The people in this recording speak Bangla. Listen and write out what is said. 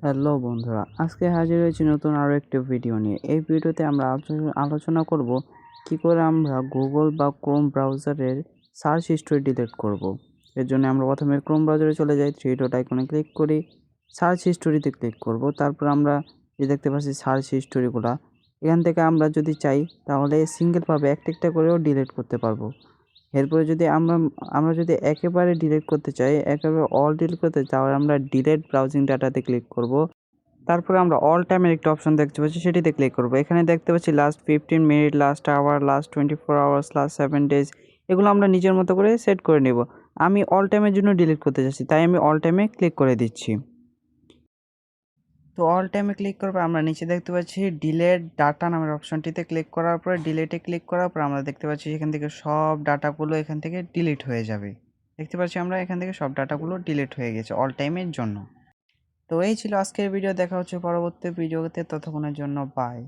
হ্যালো বন্ধুরা, আজকে হাজির হয়েছি নতুন আরও একটি ভিডিও নিয়ে। এই ভিডিওতে আমরা আলোচ- আলোচনা করব কি করে আমরা গুগল বা ক্রোম ব্রাউজারের সার্চ হিস্টোরি ডিলিট করব। এর জন্য আমরা প্রথমে ক্রোম ব্রাউজারে চলে যাই থ্রি ডট আইকনে ক্লিক করি সার্চ হিস্টোরিতে ক্লিক করব, তারপর আমরা যে দেখতে পাচ্ছি সার্চ হিস্টোরিগুলো এখান থেকে আমরা যদি চাই, তাহলে সিঙ্গেলভাবে একটা একটা করেও ডিলিট করতে পারব। এরপরে যদি আমরা আমরা যদি একেবারে ডিলিট করতে চাই, একেবারে অল ডিলিট করতে, তাহলে আমরা ডিলেট ব্রাউজিং ডাটাতে ক্লিক করব। তারপরে আমরা অল টাইমের একটা অপশন দেখতে পাচ্ছি, সেটিতে ক্লিক করব। এখানে দেখতে পাচ্ছি last fifteen minute last hour last twenty four hours last seven days এগুলো আমরা নিজের মতো করে সেট করে নেব। আমি অল টাইমের জন্য ডিলিট করতে চাচ্ছি তাই আমি অল টাইমে ক্লিক করে দিচ্ছি। তো অল টাইমে ক্লিক করার পর আমরা নিচে দেখতে পাচ্ছি ডিলেট ডাটা নামের অপশনটিতে ক্লিক করার পরে ডিলেটে ক্লিক করার পর আমরা দেখতে পাচ্ছি এখান থেকে সব ডাটাগুলো এখান থেকে ডিলিট হয়ে যাবে। দেখতে পাচ্ছি আমরা এখান থেকে সব ডাটাগুলো ডিলিট হয়ে গেছে অল টাইমের জন্য। তো এই ছিল আজকের ভিডিও দেখা হচ্ছে পরবর্তী ভিডিওতে ততক্ষণের জন্য বাই